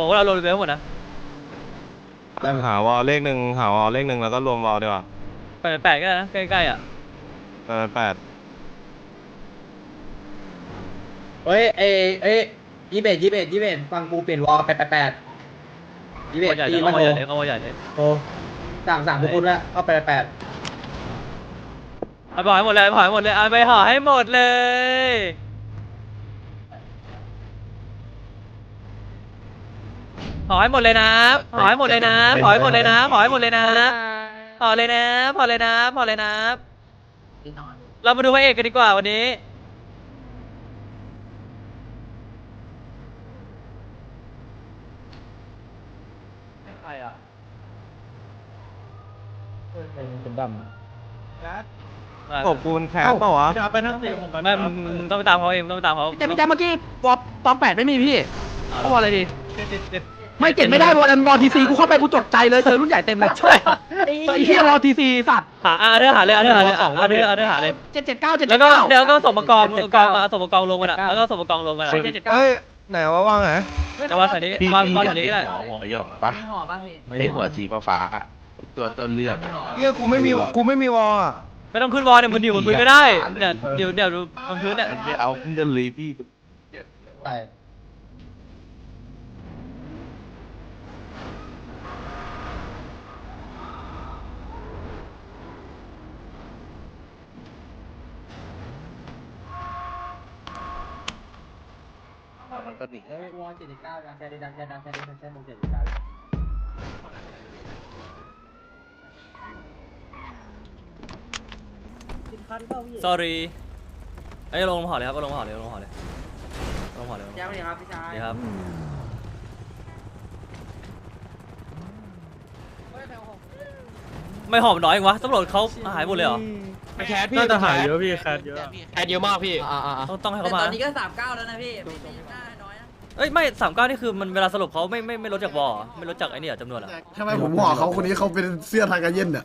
บอกว่าเรารวมไปทั้หมดนะตั้งหาวอลเลขหนึ่งหาวอลเลขหนึ่งแล้วก็รวมวอลดีกว่าแปดแปดก็ได้นะใกล้ๆอะเออแปดเฮ้ยเอ้ยเอ้ยยี่เบเอ็ดยี่เบเอ็ดยี่เบเอ็ดฟังกูเปลี่ยนวอลแปดแปดแปดยี่เบเอ็ดตีขมันโโมใหญ่เลยขโมยใหญ่เลยโอ้สามสามงทุกคนละเอาแปดแปดเอาไห่อใหมดเลยเอาไห่อใหหมดเลยเอาไปห่อให้หมดเลย ขอให้หมดเลยนะ ขอให้หมดเลยนะ ขอให้หมดเลยนะ ขอให้หมดเลยนะ พอเลยนะ พอเลยนะ พอเลยนะ เรามาดูพระเอกกันดีกว่าวันนี้ ใครอะเป็นดขอบคุณครัเปล่าวะจะไปทั้งสี่ผมก่นไม่มึต้องไปตามเขาเอง ต้องไปตามเขาแต่พี่แจ๊เมื่อกี้วอปตอนแปดไม่มีพี่เขาบอกอะไรดี เจ็ดเจ็ด ไม่เก็บไม่ได้วอลนั้นรอทีซีกูเข้าไปกูจดใจเลยเจอรุ่นใหญ่เต็มเลยใช่ไอ้เหี้ยรอทีซีสัตว์หาอะเรื่องหาเลยเอาเรื่องหาเลยเอาเรื่องเาเรื่องหาเลยเจ็ดเจ็ดเก้าเจ็ดแล้วก็เก้ดี๋ยวก็สมงปรสมอบกองส่งประกอบลงมาอะแล้วก็สมงประกอบลงกันอ่เจ็ดเจ็ดเก้าอ้ไหนว่าว่างไงจะวางสายนี้ว่างก้อนสายนี้ก็ได้หัวหยอกปะไม่หอป่ะพี่ไม่ได้หัวสีฟ้าตัวต้นเรื่องเฮียกูไม่มีกูไม่มีวอลอะไม่ต้องขึ้นวอลเนี่ยมันอยู่บนพื้นก็ได้เนี่ยเดี๋ยวเดี๋ยวบนพื้นเนี่ยเอาขึ้นจะลีพี่ไป ต้นนี้เอ้ยวอนเจ็ดสิบเก้าดันแค่ดันแค่ดันแค่ดันแค่ดันเจ็ดสิบเก้าสิบคันเปล่าพี่ sorry เอ้ยลงมาหอเลยครับก็ลงมาหอเลยลงมาหอเลยลงมาหอเลยแงมาหอเลจ้าเนยครับพี่ชาย นี่ครับไม่หอมน้อยเองวะตำรวจเขาหายหมดเลยเหรอแคทพี่น่าจะหายเยอะพี่แคทเยอะ แอดเยอะมากพี่ ต้องต้องให้เขามาตอนนี้ก็สามเก้าแล้วนะพี่ เอ้ยไม่สามเก้านี่คือมันเวลาสรุปเขาไม่ไม่ไม่ลดจากบออไม่ลดจากไอ้นี่เหรจำนวนเหรอทำไมผมบอกเขาคนนี้เขาเป็นเสื้อทางการเย็นเนี่ย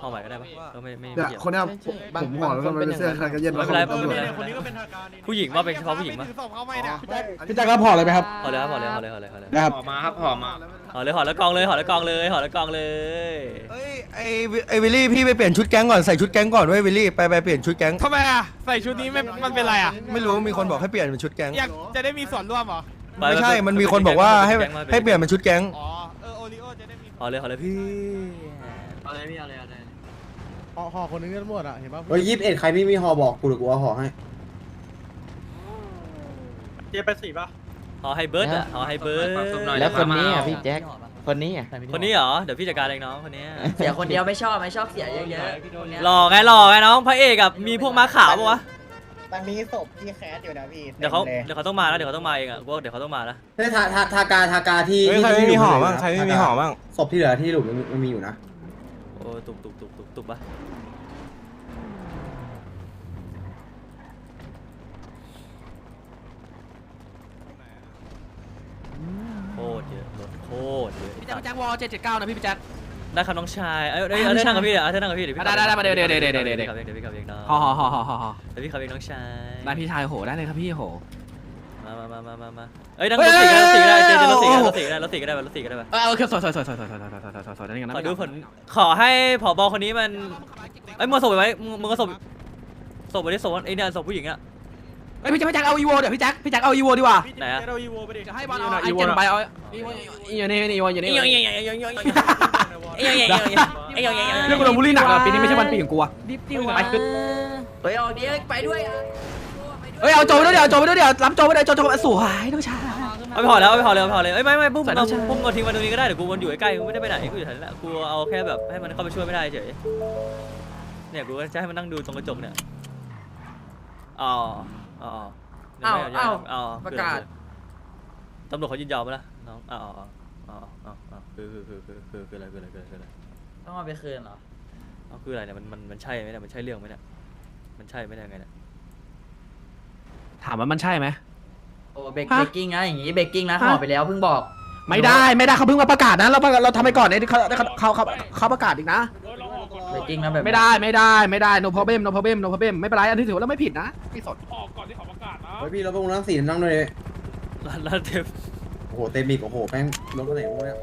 เอาใหม่ก็ได้ปะก็ไม่ไม่เนี่ยเะคนนี้ผมบมห่อแล้วทำไมเป็นเสื้อทางการเย็นไม่เป็นไรไม่เป็นคนนี้ก็เป็นผู้หญิงว่าเป็นเฉพาะผู้หญิงมั้ยพี่แจ็ครับพอร์เลยไหมครับพอแล้วพอแล้วพอแล้วพอแล้วพอแล้ว นะครับ หอมาครับหอมา ห่อเลยห่อแล้วกองเลยห่อแล้วกองเลยห่อแล้วกองเลย เฮ้ยไอไอวิลลี่พี่ไปเปลี่ยนชุดแก๊งก่อนใส่ชุดแก๊งก่อนเว้ยวิลลี่ไปไปเปลี่ยนชุดแก๊งทำไมอะใส่ชุดนี้ไม่มันเป็นไรอะ ไม่รู้มีคนบอกให้เปลี่ยนเป็นชุดแก๊งอยากจะได้มีส่วนร่วมหรอไม่ใช่มันมีคนบอกว่าให้ให้เปลี่ยนเป็นชุดแก๊งอ๋อ เออโอริโอจะได้มีห่อเลยห่อเลยพี่ห่อเลยพี่เอเลยเอเลยห่อห่คนนึงกันหมดอะเห็นป่ะเฮ้ยยี่สิบเอ็ดใครไม่มีห่อบอกกูหรือกูเอาห่อให้เจไปสี่ป่ะ หอไฮเบิร์ดอะหอไฮเบิร์ดแล้วคนนี้อะพี่แจ็คคนนี้อะคนนี้เหรอเดี๋ยวพี่จัดการเองน้องคนนี้เสียคนเดียวไม่ชอบไม่ชอบเสียเยอะๆหล่อไงหล่อไงน้องพระเอกกับมีพวกม้าขาววะมันมีศพที่แคสอยู่นะพี่เดี๋ยวเขาเดี๋ยวเขาต้องมาแล้วเดี๋ยวเขาต้องมาเองอะพวกเดี๋ยวเขาต้องมาแล้วทาทาทากาทากาที่ใครไม่มีหอบ้างใครไม่มีหอบ้างศพที่เหลือที่หลุมมันมีอยู่นะโอ้ตุกตุกตุกตุกตุกปะ จ็ควอลเจ็ดเจ็ดเก้านะพี่พี่แจ็ค ได้ครับน้องชายเอ้ยเอ้ยเอาเอนั่งกับพี่เดี๋ยวเอาเธอนั่งกับพี่เดี๋ยวพี่ได้ได้ได้มาเดี๋ยวเดี๋ยวเดี๋ยวเดี๋ยวเดี๋ยว ขับเองเดี๋ยวพี่ขับเองเนาะห่อห่อห่อห่อห่อเดี๋ยวพี่ขับเองน้องชายได้พี่ชายโหได้เลยครับพี่โห มามามามามามาเอ้ยนั่งรถสี่ก็ได้เจอเจอรถสี่ก็ได้รถสี่ก็ได้รถสี่ก็ได้รถสี่ก็ได้ไปเออโอเคสวยสวยสวยสวยสวยสวยสวยสวยสวยสวยนั่นกันนะขอดูผลขอให้ผบคนนี้มันเอ้ยมึงเอาศพไปไว้มึงมึงเอาศพศพไปที่ศพไอ้เนี่ยศพผู้หญิงอะ เอ้ยพี่แจ็คพี่แจ็คเอาอีโวเดี๋ยวพี่แจ็คพี่แจ็คเอาอีโวดีกว่าไหนอะ เราอีโวไปดิจะให้บอลเอาอีโวไปเอาอยู่นี่นี่อีโวอยู่นี่เรื่องกูโดนบูลลี่หนักอะปีนี้ไม่ใช่วันปีของกูอะดิฟติวไปเฮ้ยออกดีไปด้วย เฮ้ยเอาโจไปด้วยเดี๋ยวเอาโจไปด้วยเดี๋ยวรับโจไปด้วยโจโจสวยน้องชาย เอาไปห่อแล้วเอาไปห่อเลยเอาไปห่อเลยเอ้ยไม่ไม่ปุ้มเอาปุ้มเอาทิ้งมาตรงนี้ก็ได้เดี๋ยวกูวนอยู่ใกล้ๆกูไม่ได้ไปไหนกูอยู่แถวนี้แหละกูเอาแค่แบบให้มันเข้าไปช่วยไม่ได้เฉยเนี่ยกูก็จะให้มันนั่งดูตรงกระจกเนี่ยอ๋อ อ๋อเอ้าเอ้าอ๋อประกาศตำรวจเขายินยอมไหมล่ะน้องอ๋ออ๋ออ๋ออ๋ออ๋อคือคือคือคือคือคืออะไรคืออะไรคืออะไรคืออะไรต้องเอาไปคืนเหรอเอาคืออะไรเนี่ยมันมันมันใช่ไหมเนี่ยมันใช่เรื่องไหมเนี่ยมันใช่ไหมเนี่ยไงเนี่ยถามว่ามันใช่ไหมโอ้เบรกฮะเบรกกิ้งนะอย่างงี้เบรกกิ้งนะฮะห่อไปแล้วเพิ่งบอก ไม่ได้ไม่ได้เขาเพิ่งมาประกาศนะเราเราทำไปก่อนเนี่ยเขาเขาเขาเขาประกาศอีกนะ เบรกกิ้งนะแบบไม่ได้ไม่ได้ไม่ได้ no problem no problem no problem ไม่เป็นไรอันนี้ถือว่าเราไม่ผิดนะไม่สนออกก่อนที่เขาประกาศนะเฮ้ยพี่เราพวกนั่งสีนั่งด้วยร้านร้านเต็มโอ้โหเต็มอีกโอ้โหแม่งรถอะไรพวกเนี้ย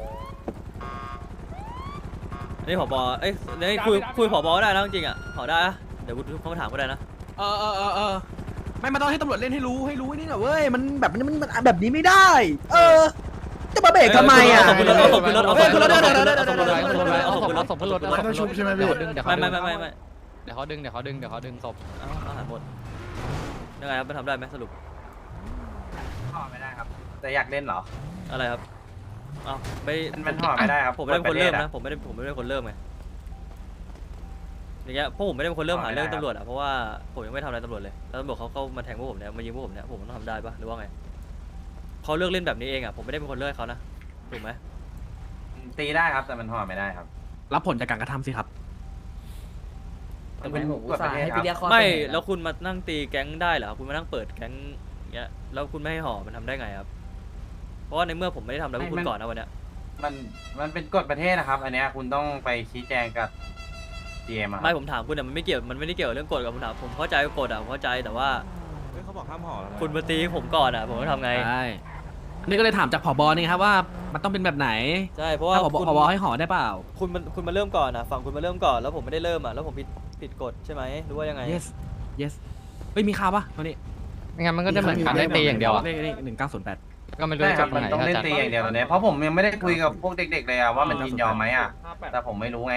อันนี้ผบเอ้ยเดี๋ยวคุยคุยผบได้นะจริงๆอะขอได้นะเดี๋ยวกูเขามาถามก็ได้นะเออเออเออเออไม่มันต้องให้ตำรวจเล่นให้รู้ให้รู้นี่หน่อยเว้ยมันแบบมันมันมันแบบนี้ไม่ได้ เออ จะมาเบรกทำไมอะเอาศพขึ้นรถเอาศพขึ้นรถเอาศพขึ้นรถเอเอาอศพขึ้ขึ้นนรรถถเอาศพขึ้นรถมันต้องชุบใช่ไหมพี่ไม่ไม่ไม่ไม่ไม่เดี๋ยวเขาดึงเดี๋ยวเขาดึงเดี๋ยวเขาดึงศพเอาอาหารหมดยังไงครับมันทำได้ไหมสรุปห่อไม่ได้ครับ แต่อยากเล่นเหรอ อะไรครับเอาไม่มันมันห่อไม่ได้ครับผมไม่ได้เป็นคนเริ่มปิดปนะทศผมไม่ได้ผมไม่ได้เป็นคนเริ่มไงอย่างเงี้ยพวกผมไม่ได้เป็นคนเริ่มหาเรื่องไม่ได้ครับตำรวจอะเพราะว่าผมยังไม่ทำอะไรตำรวจเลยแล้วตำรวจเขาเข้ามาแทงพวกผมเนี่ยมายิงพวกผมเนี่ยผมต้องทำได้ปะหรือว่าไง เขาเลือกเล่นแบบนี้เองอะผมไม่ได้เป็นคนเลือกให้เขานะถูกไหมตีได้ครับแต่มันห่อไม่ได้ครับรับผลจากการกระทำสิครับทำไมผมอุตส่าห์ให้ไปเรียกข้อไม่เสนอแล้วคุณมานั่งตีแก๊งได้เหรอคุณมานั่งเปิดแก๊งเงี้ยแล้วคุณไม่ให้ห่อมันทำได้ไงครับ เพราะว่าในเมื่อผมไม่ได้ทำอะไรพวกคุณก่อนนะวันเนี้ยมันมันเป็นกฎประเทศนะครับ อันเนี้ยคุณต้องไปชี้แจงกับ GM อะครับไม่ผมถามคุณเนี่ยมันไม่เกี่ยวมันไม่ได้เกี่ยวกับเรื่องกฎกับผมถามผมเข้าใจกฎอะผมเข้าใจแต่ว่าเขาบอกห้ามห่อแล้วคุณมาตีผมก่อนอะผมจะทำไง ใช่อั นนี้ก็เลยถามจากผบนี่ครับว่ามันต้องเป็นแบบไหนใช่เพราะว่าถ้าผบคุณผบให้ห่อได้เปล่า คุณมันคุณมาเริ่มก่อนอะฝั่งคุณมาเริ่มก่อนแล้วผมไม่ได้เริ่มอะแล้วผมผิดผิดกฎใช่ไหมหรือว่ายังไง yes yes เฮ้ยมีข่าวปะตัวนี้ไม่งั้นมันก็จะเหมือนการได้ตีอย่างเดียวอะเลขเลขหนึ่งเก้าศูนย์แปดก็ไม่รู้ใช่จะครับจบตรมังนไหนต้องถ้าเล่นจัดตีอย่างเดียวตอนเนี้ยเพราะผมยังไม่ได้คุยกับพวกเด็ก ๆ เลยอะว่ามันยินยอมไหมอะแต่ผมไม่รู้ไง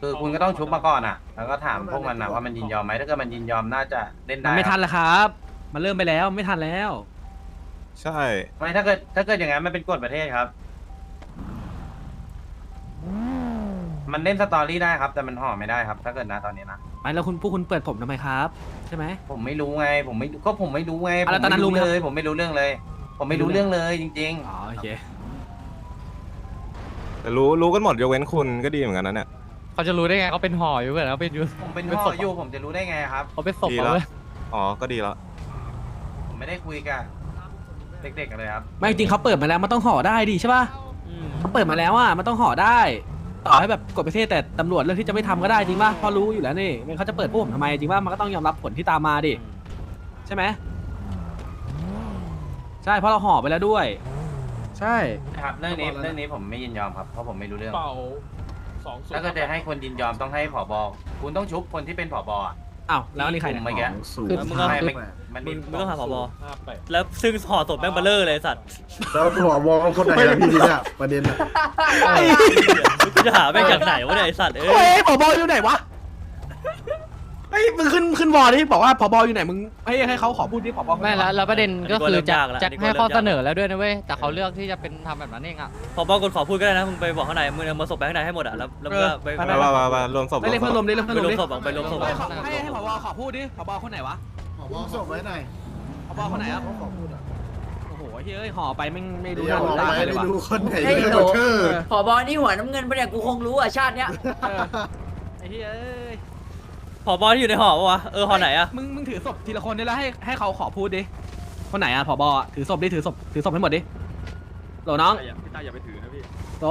คือคุณก็ต้องชุบมาก่อนอะแล้วก็ถามพวกมันนะว่ามันยินยอมไหมถ้าเกิดมันยินยอมน่าจะเล่นมัได้นไม่ทันแล้วครับ มันเริ่มไปแล้วไม่ทันแล้ว ใช่ ไม่ถ้าเกิดถ้าเกิดอย่างนั้นมันเป็นกฎประเทศครับ มันเล่นสตอรี่ได้ครับ แต่มันห่อไม่ได้ครับ ถ้าเกิดนะตอนนี้นะไปแล้วคุณพวกคุณเปิดผมทำไมครับ ใช่ไหม ผมไม่รู้ไง ผมไม่ก็ผมไม่รู้ไงอะผมแล้วตอนนั้ไม่นรู้รู้ไหมครับ เลย ผมไม่รู้เรื่องเลย ผมไม่รู้เรื่องเลยจริง อ๋อโอเคแต่รู้รู้กันหมดยกเว้นคุณก็ดีเหมือนกันนะเนี่ย เขาจะรู้ได้ไงเขาเป็นห่ออยู่เหมือนเขาเป็นอยู่ๆ ผมเป็นเป็นห่ศอพ อยู่ผมจะรู้ได้ไงครับ เขาเป็นศพดีเขาแล้วเลยอ๋อ ก็ดีแล้วผมไม่ได้คุยกับ เด็กๆกันเลยครับไม่จริงเขาเปิดมาแล้วมันต้องห่อได้ดิใช่ป่ะอืมเปิดมาแล้วอะมันต้องห่อได้ ต่อให้แบบกฎประเทศแต่ตำรวจเลือกที่จะไม่ทำก็ได้จริงป่ะเพอรู้อยู่แล้วนี่งั้นเขาจะเปิดพวกผมทำไมจริงป่ะมันก็ต้องยอมรับผลที่ตามมาดิใช่ไหมใช่เพราะเราห่อไปแล้วด้วย ใช่ ครับเรื่องนี้เรื่องนี้ผมไม่ยินยอมครับเพราะผมไม่รู้เรื่องเป่าสองถ้าเกิดจะให้คนยินยอมต้องให้ผบคุณต้องชุบคนที่เป็นผบอะ อ้าวแล้วอันนี้ใครที่เนี่ย เมื่อกี้คือมึงก็ ไม่ไม่มันมึมีงมึงต้องหาผบแล้วซึ่งห่อศพแม่งเบลเลอร์เลยไอ้สัตว์แล้วหัววอลคนไหนอะพี่ทีเนี่ยประเด็นอะ กูจะหาแม่งจากไหนวะเนี่ยไอสัตว์เอ้เฮ้ยยผบอยู่ไหนวะ เฮ้ยมึงขึ้นขึ้นวอลดิบอกว่าผบอยู่ไหนมึงให้ให้เขาขอพูดดิผบไม่แล้วแล้วประเด็นก็คือจะจะให้ข้อเสนอแล้วด้วยนะเว้ยแต่เขาเลือกที่จะเป็นทำแบบนั้นเองอะผบกดขอพูดก็ได้นะมึงไปบอกข้างในมึงเอามาศพไปข้างในให้หมดอะแล้วแล้วมึงก็ไปไปไปไปรวมศพไปเรียกเพื่อนลมดิเรียกไปเพื่อนลรมวมดิศพออกไปรวมศพออกให้ให้ผบขอพูดดิผบคนไหนวะวอลส่งไว้หน่อยผบคนไหนครับขอพูดอะโอ้โหเฮ้ยห่อไปไม่ไม่รู้เดี๋ยวเรื่องบอกเลยไปเลยไม่ว่ะรู้คนไหนเฮ้ยเลืโหลอกเธอผอบอนี่หัวน้ำเงินปะเนี่ยกูคงรู้อะชาติเนี้ยเออไอ้เฮ้ย เอ้ยผบที่อยู่ในห่อปะวะ เออห่อไหนอะมึงมึงถือศพทีละคนดิแล้วให้ให้เขาขอพูดดิ คนไหนอะผบอะถือศพดิถือศพถือศพให้หมดดิโหลน้องพี่ตาอย่าไปถือนะพี่โหล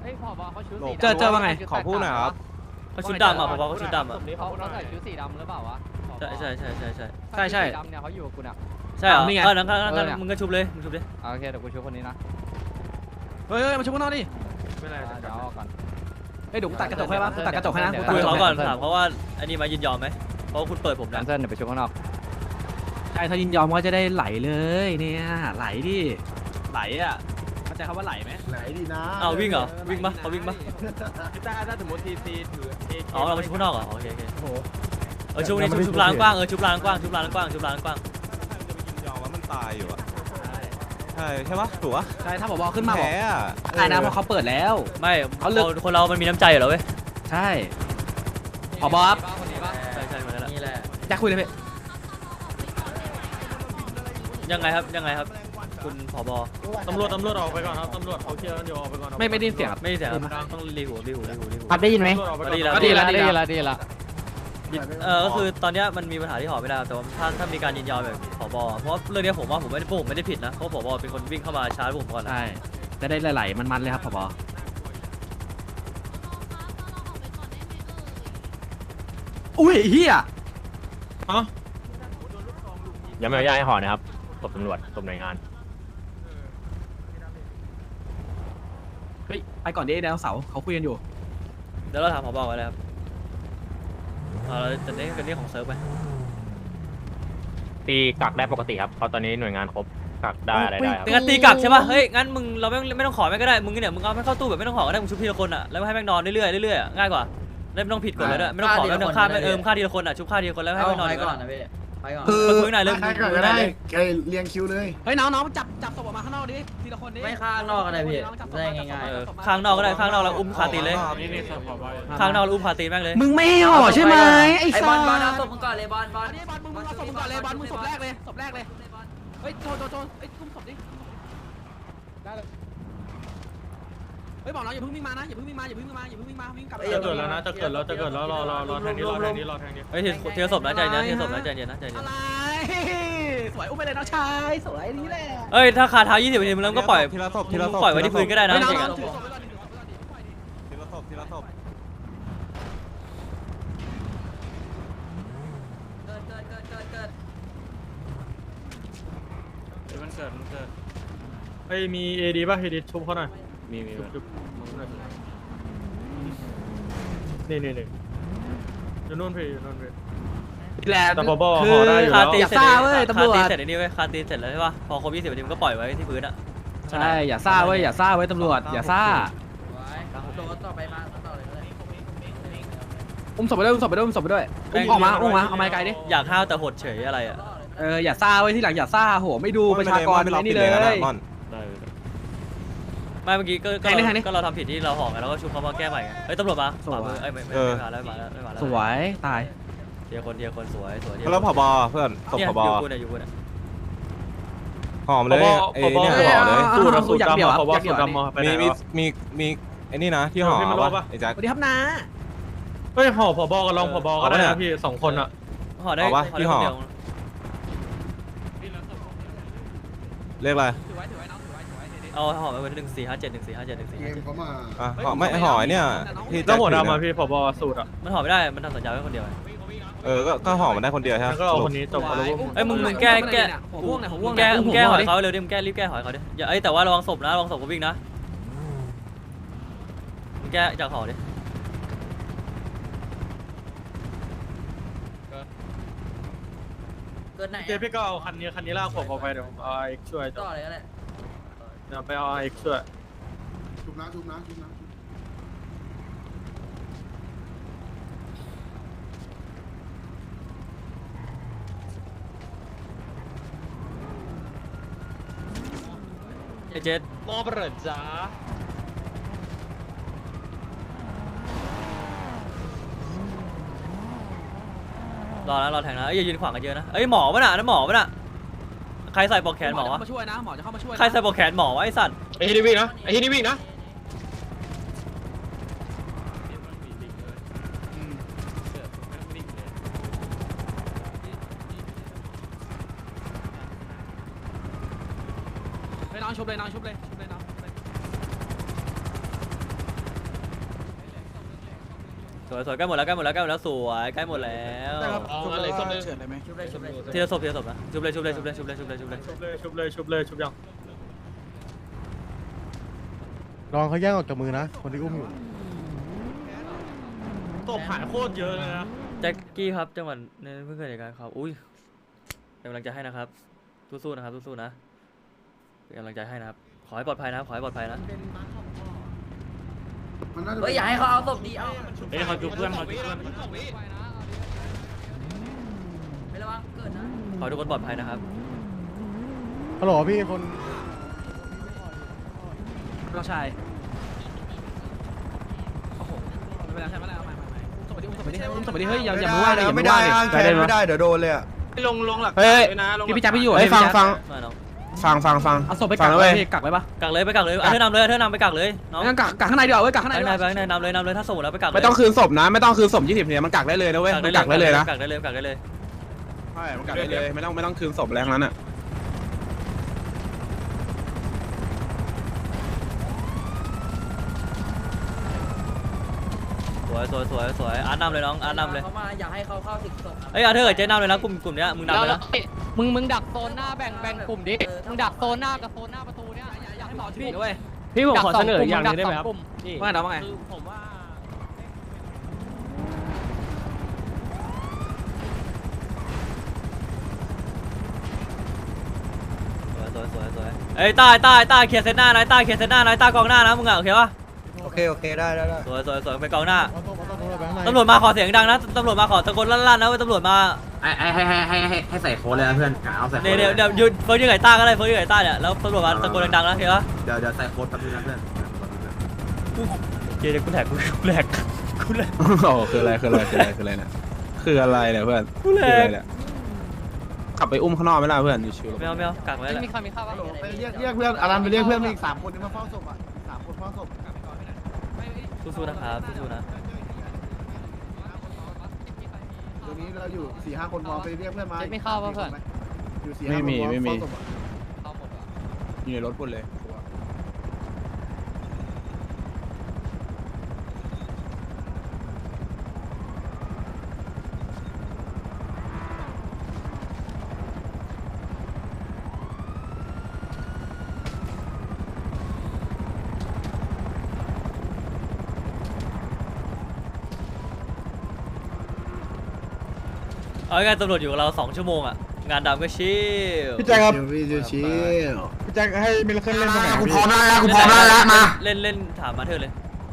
เฮ้ยผอบเขาชุดสีเจอเจอว่าไงขอพูดหน่อยครับเขาชุดดำอะผบเขาชุดดำอะเขาเขาใส่ชุดสีดำหรือเปล่าวะใช่ใช่ใช่ใช่ใช่ใช่ใช่สีดำเนี่ยเขาอยู่กับกูอะใช่เหรออะนี่ไงเออนั่นก็นั่นก็เออเนี่ยมึงก็ชุบเลยมึงชุบดิอะโอเคเดี๋ยวกูช่วยคนนี้นะเฮ้ยเฮ้ยมาช่วยพวกน้องดิไม่เป็นไรอะเดี๋ยวเอาก่อน เฮ้ยเดี๋ยวกูตัดกระจกให้ปะกูตัดกระจกให้นะกูตัคุดยกระจเขากให้ก่อนถามเขาว่าอันนี้มายินยอมไหมเพราะว่าคุณเปิดผมแคนะนเซิลเดี๋ยวไปช่วยข้างนอกใช่ถ้ายินยอมก็จะได้ไหลเลยเนี่ยไหลดิไหลอะเข้าใจคำว่าไหลไหมไหนดีนะอ้าววิ่งเหรอวิ่งปะเขาวิ่งปะพี่ตาถ้าสมมติทีซีถืออ๋อเรามาชุบข้างนอกเหรอโอเคโอเคเออชุบนี่ชุบชุบล้างกว้างเออชุบล้างกว้างชุบล้างกว้างชุบล้างกว้างยินยอมว่ามันตายอยู่อะใช่ใช่ปะถูกปะใช่ถ้าผบขึ้นมาบอกแพ้อะใช่นะเพราะเขาเปิดแล้ว ไม่เขาเลือก คนคนเรามันมีน้ำใจอยู่แล้วเว้ยใช่ ผบครับคนนี้ปะใช่ใช่คนนั้นแหละนี่แหละจะคุยเลยพี่ยังไงครับยังไงครับ คุณผบตำรวจตำรวจออกไปก่อนครับตำรวจเขาเคลียร์กันอยู่ออกไปก่อนไม่ไม่ได้ยินเสียงครับ ไม่เสียครับต้องรีหูรีหูรีหูรีหูพัดได้ยินไหมดีแล้วก็ดีแล้ว ดีละดีละ เออก็คือตอนนี้มันมีปัญหาที่หอไม่ได้ครับแต่ว่าถ้าถ้ามีการยินยอมแบบผบเพราะเรื่องนี้ผมว่าผมไม่ได้ผมไม่ได้ผิดนะเพราะผบเป็นคนวิ่งเข้ามาชาร์จผมก่อนนะ ใช่จะได้ไหลๆมันๆเลยครับผบอุ้ยเฮียยังไม่อนุญาตให้ห่อนะครับตบตำรวจตบหน่วยงาน เฮ้ยไปก่อนดิแนวเสาเขาคุยกันอยู่ เดี๋ยวเราถามผบกัอนเลยครับ เอาเราจะได้เป็นเรื่องของเซิร์ฟไหมตีกักได้ปกติครับเพราะตอนนี้หน่วยงานครบกักได้อะไรได้ครับงั้นตีกลับใช่ป่ะ เฮ้ย งั้นมึงเราไม่ไม่ต้องขอแม่งก็ได้ มึงเนี่ย มึงเอาไม่เข้าตู้แบบไม่ต้องขอก็ได้มึงชุบทีละคนอะ แล้วให้แม่งนอนเรื่อยๆเรื่อยๆอะง่ายกว่าได้ไม่ต้องผิดกฎเลยด้วยไม่ต้องขอไม่ต้องฆ่าไม่เออฆ่าทีละคนอะ ชุบฆ่าทีละคนแล้วให้เอาแม่งนอนไปดีกก่อนว่านะพี่ ไปก่อนคือมึงคุยหน่อยเรื่องใครก่อนก็ได้ไอ้เรียงคิวเลยเฮ้ยน้องน้องจับจับศพออกมาข้างนอกดิทีละคนดิไม่ข้างนอกก็ได้พี่น้องจับศพได้มง่ายเออข้างนอกก็ได้ข้างนอกเราอุ้มคาตีนเลยข้างนอกเราอุ้มคาตีนแม่งเลย มึงไม่ให้ห่อใช่ไหมไอ้ไอ้สับอลบอลสเอาศพมึงก่อนเลยบอลบอลอันนี้บอลมึงมึงเอาศพมึงก่อนเลยบอลมึงศพแรกเลยศพแรกเลยเฮ้ยโจโจโจเฮ้ยกุมศพดิได้เลยเฮ้ยบอกน้องอย่าเพิ่งวิ่งมานะอย่าเพิ่งวิ่งมาอย่าเพิ่งวิ่งมาอย่าเพิ่งวิ่งมาวิ่งกลับไปจะเกิดแล้วนะจะเกิดแล้วจะเกิดแล้วรอรอรอแทงนี้รอแทงนี้รอแทงนี้เฮ้ยทีทีละศพนะใจเย็นนะทีละศพนะใจเย็นนะใจเย็นอะไรสวยอุ้มไปเลยน้องชายสวยนี่แหละเอ้ยถ้าคาเท้า20นาทีมึงเริ่มก็ปล่อยทีละศพทีละศพปล่อยไว้ที่พื้นก็ได้นะเฮ้ยน้องจริงน้อๆงอะถือศพไว้ก่อนถือศพไว้ก่อนปล่อยดิทีละศพทีละศพเกิดเกิดเกิดเกิดเกิดมันเกิดมันเกิดเฮ้ยมีเอดีป่ะเอดีชุบเขาหน่อย มีมีชุบนี่นี่นี่อยู่นู่นพี่อยู่นู่นพี่ แหละแต่ผบคืห่ออได้อยู่คาแล้วตีอย่าเสร็จซ่าเว้ยตำรวจ คาตีเสร็จไอ้นี่เว้ยคาตีเสร็จแล้วใช่ป่ะพอครบ20นาทีมึงก็ปล่อยไว้ที่พื้นอะใช่อย่าซ่าเว้ยอย่าซ่าเว้ยตำรวจอย่าซ่าไว้โดนต่อไปมาต่อเลยเลยอุ้มศพไปด้วยอุ้มศพไปด้วยอุ้มศพไปด้วยอุ้มออกมาอุ้มมาเอาไม้ไกลดิอยากห้าวแต่หดเฉยอะไรอะเอออย่าซ่าเว้ยที่หลังอย่าซ่าโหไม่ดูประชากรเป็นไอ้นี่เลยม่อน ไม่เมื่อกี้ก็ก็แทงดิแทงดิก็เราทำผิดที่เราห่อไงแล้วก็ชุบเขามาแก้ใหม่ไงเฮ้ยตำรวจมาขวามือเอ้ยไม่ไม่ไม่มาแล้วไม่มาแล้วไม่มาแล้วสวยตายทีละคนทีละคนสวยสวยทีแล้วผบเพื่อนศพเนี่ยผบอยู่กูเนี่ยอยู่กูเนี่ยหอมเลยไอ้เนี่ยหอมเลย สูตรสูตรดำเหรอสูตรดำเหรอมีมีมีมีไอ้นี่นะที่หอมป่ะไอ้แจ็ค สวัสดีครับนะเฮ้ยห่อผบกับรองผบก็ได้นะพี่สองคนอะ ห่อได้เอาวะห่อที่ได้ห่คอนเดียว เรียกอะไร ถือไว้ถือไว้ เอาห่อไปเป็นหนึ่งสี่ห้าเจ็ดหนึ่งสี่ห้าเจ็ดหนึ่งสี่เกห้ามเจ็ดเขามา อะหอไม่หอเนี่ยที่แล้วหัวแจ็คดำถือมาเนี่พี่ผบสูตรอะมันห่อไม่ได้มันทำสัญญาไว้คนเดียวไงเออก็ก็หอมันได้คนเดียวใช่ไหมแล้วก็เอาคนนี้จบแล้วเอ้ยมึงมึงแก้แก้หัวม่วงเนี่ยหัวม่วงแก้เนี่ยแก้หอยเขาเร็วดิมึงแก้รีบแก้หอยเขาดิอย่าเอ้ยแต่ว่าระวังศพนะระวังศพก็วิ่งนะมึงแก้จากห่อดิเกิดไหนเจพี่ก็เอาคันนี้คันนี้ลากผมออกไปเดี๋ยวผมเอาเอ็กช่วยต่อเลยก็ได้ เดี๋ยวไปเอาเอ็กช่วยชุบนะชุบนะชุบนะไอ้เจ็ดมอเปิดจ้ารอนะรอแทงนะเอ้ยอย่ายืนขวางกันเยอะนะ เอ้ยหมอปะน่ะนั่นหมอปะน่ะ ใครใส่ปลอกแขนหมอจะวะเข้ามาช่วยนะหมอจะเข้ามาช่วยใครใส่ปลอกแขนหมอวะไอ้สัตว์ไอ้ที่นี่วิ่งนะไอ้ที่นี่วิ่งนะไปน้องชุบเลยน้องชุบเลยชุบเลยน้องชุบเลย วยสวยใกล้หมดแล้วใกล้หมดแล้วใกล้หมดแล้วสวยใกล้หมดแล้วเอาอะไรส้มเลยชุบเลยชุบเลยทีละศพทีละศพนะชุบเลยชุบเลยชุบเลยชุบเลยชุบเลยชุบเลยชุบเลยชุบเลยชุบเลยชุบยังลองเขาแย่งออกจากมือนะ คนที่อุ้มอยู่ ตบหายโคตรเยอะเลยนะแจ็คกี้ครับจังหวัดในเพิ่งเกิดเหตุการณ์ครับอุ้ยเป็นกำลังใจให้นะครับสู้ๆนะครับสู้ๆนะเป็นกำลังใจให้นะครับขอให้ปลอดภัยนะครับขอให้ปลอดภัยนะ เฮ้ยอย่าให้เขาเอาศพดีเอาเฮ้ยเขาจุบเพื่อนเขาจุบเพื่อนไม่ระวังเกิดนะขอให้ทุกคนปลอดภัยนะครับฮัลโหลพี่คนน้องชายโอ้โหไม่เป็นไรใช่ไหมล่ะเอาใหม่ใหม่ใหม่อุ้มศพไปดิอุ้มศพไปดิอุ้มศพไปดิเฮ้ยอย่าอย่ามือไหว้เลยอย่ามืไม่อได้ไหว้เลยอ้างแค้นไม่ได้เดี๋ยวโดนเลยอะลงลงหลักเฮ้ยนะลงพี่พี่แจ๊คพี่อยู่เฮ้ยฟังฟังมาน้อง ฟังฟังฟังเอาศพไปฟักักงไว้เว้ยพี่กักไว้ปะกักเลยไปกักเลยเอาเธอนำเลยเอาเธอนำไปกักเลยน้องงั้นกักกักข้างในดีกว่าเว้ยกักข้างไปในดีไหนกว่าไปไหนนำเลยนำเลยถ้าส่งหมดแล้วไปกักเลยไม่ต้องคืนศพนะ ไม่ต้องคืนศพ20เนี่ยมันกักได้เลยนะเว้ยมันกักได้เลยนะกักได้เลยกักได้เลย ใช่มันกักได้เลยไม่ต้องไม่ต้องคืนศพอะไรทั้งนั้นอะ วยสวยสวยสวยอาร์ตนำเลยน้องอาร์ตนำเลยเขามาอย่าให้เขาเข้าถึงศพนะเอ้ยอาร์ตเธอเกิดเจ๊นำเลยนะกลุ่มกลุ่มเนี้ยมึงนำเลยนะมึงมึงดักโซนหน้าแบ่งแบ่งกลุ่มดิมึงดักโซนหน้ากับโซนหน้าประตูเนี้ยอย่าให้หมอถือนะเว้ยพี่ผมขอกัเสนอลุ่อย่างหนึงได้ไหมครับกักสกลุ่นี่ว่าไงนะว่าไงคือผมว่าสวยสวยสวยสวยเอ้ยต้าต้าต้าเคลียร์เซตหน้านะต้าเคลียร์เซตหน้านะต้ากองหน้านะมึงอะโอเคปะโอ เคโอเคได้ได้ได้สวยสวยสวยไปกองหน้าตำรวจมาขอเสียงดังนะตำรวจมาขอตะโกนลั่นๆนะว่าตำรวจมาไอ้ให้ให้ให้ให้ให้ใส่โค้ดเลยนะเพื่อนกะเอาใส่โค้เนี่ยดเดี๋ยวเดี๋ยวยืนเฟิร์สยืนไก่ต้าก็ได้เฟิร์สยืนไก่ต้าเนี่ยแล้วตำรวจมาตะโกนดังๆนะโอเคปะเดี๋ยวเดี๋ยวใส่โค้ดแป๊บนึงนะเพื่อนเดี๋ยวกูแหลกกูแหลกกูแหลกโอ้โหคืออะไรคืออะไรคืออะไรคืออะไรเนี่ยคืออะไรเนี่ยเพื่อนกูแหลคืออะไรกเนี่ยขับไปอุ้มข้างนอกไม่ได้เพื่อนชิวๆไม่เอาไม่เอากักไว้แหละไม่มีข้าวมีข้าวปะไปเรียกเรียกเพื่อนอารันไปเรียกเพื่อนมาอีกสามคนที่มาเฝ้าศพอะสามคนเฝ้าศพ สู้ๆนะครับสู้ๆนะตรงนี้เราอยู่สี่ห้าคนพอไปเรียกเพื่อนมาเจ๊ไม่เข้าปะเพื่อนอยู่สี่ห้าคนพอเฝ้าศพอะเข้าหมดว่ะอยู่ในรถหมดเลย ง่ายๆตำรวจอยู่กับเราสองชั่วโมงอะงานดำก็ชิลพี่แจ็คครับพี่ชิวพี่แจ็คให้มิลเคิลเล่นตรงไหนกูพร้อมแล้วกูพร้อมแล้วมา เล่นเล่นถามมาเธอเลย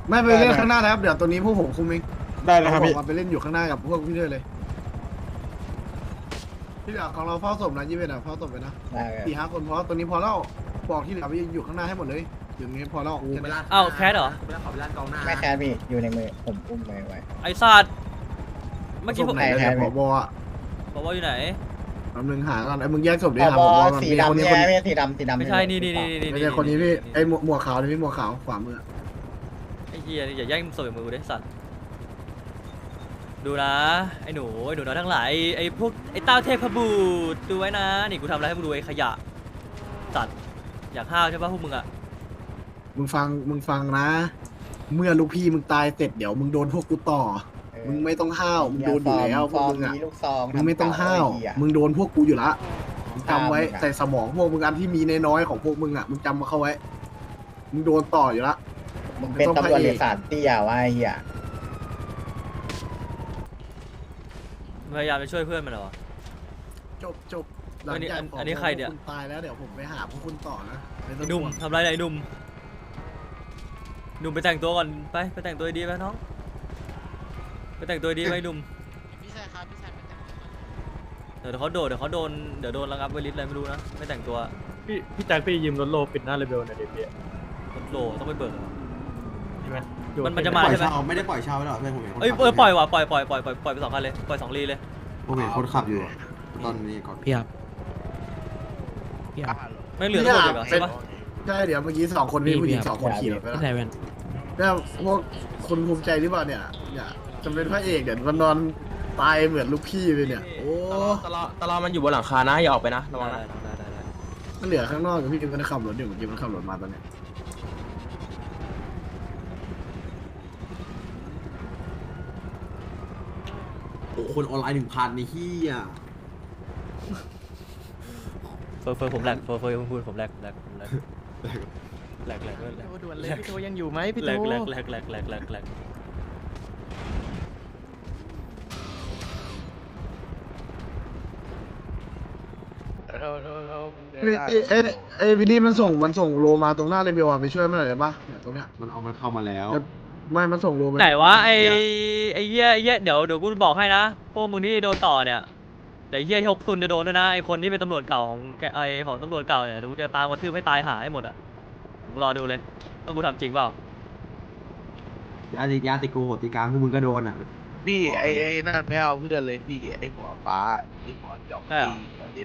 ไม่ไปเล่นข้างหน้านะครับ เดี๋ยวตัวนี้พวกผมคุมเอง ได้เลยครับพี่ไปเล่นอยู่ข้างหน้ากับพวกพี่ด้วยเลย พี่เหลือของเราเฝ้าศพนะยี่สิบเอ็ดอะเฝ้าศพไปนะสี่ห้าคนเพราะตัวนี้พอแล้วบอกที่เหลือไปอยู่ข้างหน้าให้หมดเลยอย่างนี้พอแล้วกูไปลากเอ้าแคทเหรอกูไปลากขอไปลากกองหน้าไม่แค่พี่อยู่ในมือผมอุ้มไว้ไว้ไอ้สัตว์เมื่อกี้ผมไหนเนี่ยผบอะ บอกว่าอยู่ไหน แป๊บนึงหากันไอ้มึงแยกศพดิผหาบผบก่อนสีมีคนดำนี้ใช่คนไหมนี้ไม่ใช่สีดำสีดำไม่ใช่นี่นี่นี่นี่ไม่ใช่คนนี้พี่ไอ้หมวกหมวกขาวนี่พี่หมวกขาวขวามือไอ้เฮียอย่าแย่งสวยมือกูได้สัตว์ ดูนะ ไอ้หนูไอ้หนูน้อยทั้งหลายไอ้ไอ้พวกไอ้เต้าเทพบุตรดูไว้นะ นี่กูทำอะไรให้มึงดูไอ้ขยะ สัตว์ อยากห้าวใช่ปะพวกมึงอะมึงฟังมึงฟังนะ เมื่อลูกพี่มึงตายเสร็จเดี๋ยวมึงโดนพวกกูต่อ มึงไม่ต้องห้าวมึงโดนอยู่แล้วพวกมึงอะมีลูกซองมึงไม่ต้องห้าวมึงโดนพวกกูอยู่ละมึงจำไว้ใส่สมองพวกมึงอันที่มีน้อยๆของพวกมึงอะมึงจำมาเข้าไว้ มึงโดนต่ออยู่ละมึงเป็นตำรวจหรือสารเตี้ยว่าไอ้เหี้ยพยายามจะช่วยเพื่อนมันเหรอ จบจบหลังอันนี้จากอันนี้ใครเนี่ยพวกคุณตายแล้วเดี๋ยวผมไปหาพวกคุณต่อนะไม่ต้อไอ้งหนุ่มห่วงทำไรเนี่ยไอ้หนุ่มหนุ่มไปแต่งตัวก่อนไปไปแต่งตัวดีๆไปน้อง ไปแต่งตัวดีๆไปหนุ่มพี่ชายครับพี่ชายเดี๋ยวเขาโดดเดี๋ยวเขาโดนเดี๋ยวโดนระงับไวริสอะไรไม่รู้นะไม่แต่งตัวพี่พี่แจ็คพี่ยืมรถโลปิดหน้าเรเบลหน่อยดิพี่รถโลต้องไปเบิกเหรอใช่ไหมมันมันจะมาใช่ไหมไม่ได้ปล่อยเช่าไว้หรอเพื่อนผมเห็นคนเอ้ยเออปล่อยว่ะปล่อยปล่อยปล่อยปล่อยปล่อยไปสองคันเลยปล่อยสองลีเลยผมเห็นคนขับอยู่ตอนนี้ก่อนพี่ครับไม่เหลือตำรวจอีกเหรอใช่ปะใช่เดี๋ยวเมื่อกี้สองคนพี่ผู้หญิงสองคนขี่รถไปแล้วพี่ชายแวน เนี่ยพวกคุณภูมิใจหรือเปล่าเนี่ยเนี่ย จะเป็นพระเอกเดี๋ยวมันนอนตายเหมือนลูกพี่เลยเนี่ย โอ้ตลอดตลอดมันอยู่บนหลังคานะอย่าออกไปนะระวังได้นะได้ได้ได้มันเหลือข้างนอกกับพี่มันขับรถอยู่เมื่อกี้มันขับรถมาตอนเนี้ยโอ้คนออนไลน์หนึ่งพันนี่ที่อะเฟิร์นเฟิร์นผมแหลกเฟิร์นเฟิร์นพูดผมแหลกแหลกผมแหลกแหลกแหลกแหลกแหลกด่วนเลยพี่โทยังอยู่ไหมพี่แหลโทกแหลกแหลกแหลกแหลกแหลกแหลก เอ้ยเอ้ยเอ้ยเอ้ยวิลลี่มันส่งมันส่งโลมาตรงหน้าเรเบลอะไปช่วยมันหน่อยได้ปะเนี่ยตรงเนี้ยมันเอามันเข้ามาแล้วเดี๋ยวไม่มันส่งโลมาไหนวะไอไอเหี้ยไอเหี้ยเดี๋ยวเดี๋ยวกูบอกให้นะพวกมึงที่โดนต่อเนี่ยแต่ไอ้เหี้ยที่ฮกตุนจะโดนด้วยนะไอคนที่เป็นตำรวจเก่าของแกไอของตำรวจเก่าเนี่ยเดี๋ยวกูจะตามกระทืบให้ตายหาให้หมดอะมึงรอดูเลยว่ากูทำจริงเปล่ายาติยาติกูโหติกลางพวกมึงก็โดนอะ พี่ไอ้ไอ้นั่นไม่เอาเพื่อนเลยพี่ไอ้หัวฟ้าไอ้หัวดอกใช่เหรอ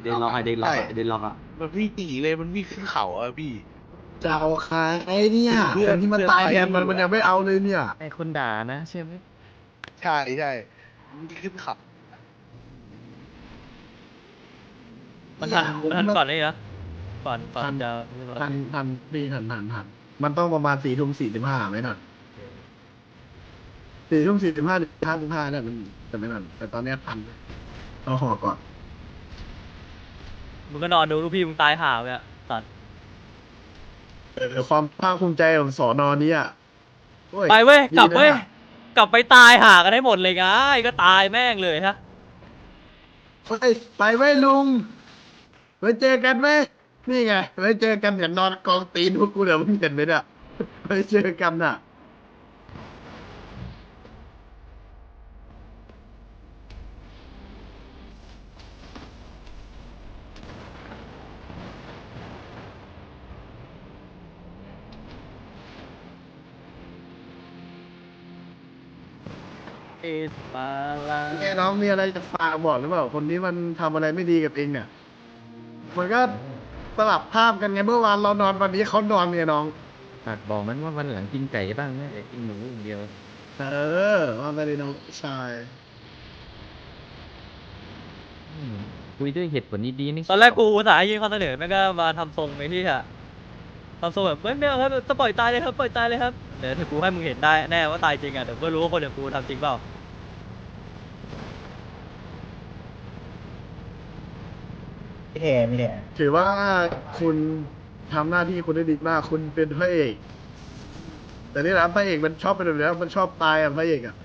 เดนล็อกไอเดนล็อกเดนล็อกอะมันวิ่งหนีเลยมันวิ่งขึ้นเขาอะพี่ จะเอาใครเนี่ยเพื่อนคนที่มันตายแทนมันมันยังไม่เอาเลยเนี่ย ไอ้คนด่านะใช่ไหมใช่ใช่มันวิ่งขึ้นเขามันทันมันทันก่อนนี่นะก่อนก่อนจะทันทันพี่ทันทันทันมันต้องประมาณสี่ทุ่มสี่สิบห้าไหมทัน สี่ทุ่มสี่สิบห้าห้าสิบห้าเนี่ยมันแต่ไม่ทันแต่ตอนเนี้ยทันเอาห่อก่อน มึงก็นอนดูลูกพี่มึงตายหาไปอะสัตว์เออความภาคภูมิใจของสอนอนี้อะโอ้ไปเว้ยกลับเว้ยดีนะกลับไปตายหากันให้หมดเลยไงก็ตายแม่งเลยฮะไปไปไว้ลุงไว้เจอกันไหมนี่ไงไว้เจอกันอย่านอนกองตีนพวกกูเดี๋ยวมึงเห็นไหมเนี่ยไว้เจอกันน่ะ ปาลาไอ้น้องมีอะไรจะฝากบอกหรือเปล่าคนนี้มันทำอะไรไม่ดีกับเองเนี่ย มันก็สลับภาพกันไงเมื่อวานเรานอนวันนี้เขานอนเนี่ยน้อง ฝากบอกมันว่าวันหลังกินไก่บ้างนะกินหมูอย่างเดียว เออว่าไปเลยน้องชายคุยด้วยเหตุผลดีๆนี่ตอนแรกกูอุตส่าห์ยื่นข้อเสนอแม่งก็มาทำทรงไอ้ที่อะทำทรงแบบไม่ไม่เอาครับจะปล่อยตายเลยครับปล่อยตายเลยครับเดี๋ยวถ้ากูให้มึงเห็นได้แน่ว่าตายจริงอะเดี๋ยวก็รู้ว่าคนอย่างกูทำจริงเปล่า ถือว่าคุณทำหน้าที่คุณได้ดีมาก คุณเป็นพระเอก แต่นี่นะพระเอกมันชอบเป็นแบบนี้มันชอบตายอะพระเอกอะ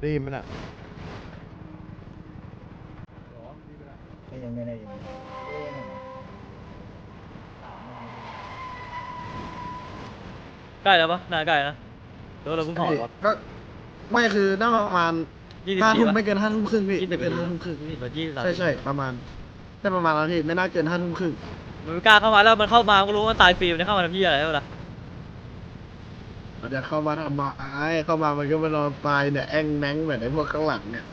ได้ยินไหมน่ะ ใกล้แล้วปะนานใกล้นะหรือว่าเราเพิ่งถอดวะ ก็ไม่คือน่าประมาณยี่สิบห้าทุ่มปะไม่เกินห้าทุ่มครึ่งพี่ไม่เกินห้าทุ่มครึ่งยี่ยี่สิบสามใช่ใช่ประมาณใช่ประมาณนั้นพี่ไม่น่าเกินห้าทุ่มครึ่งมันไม่กล้าเข้ามาแล้วมันเข้ามาก็รู้ว่ามันตายฟรีมันจะเข้ามาทำพี่อะไรใช่ปะล่ะเดี๋ยวเข้ามาทำไมเข้ามามันก็มานอนตายเนี่ยแองแนงแบบไอ้พวกข้างหลังเนี่ย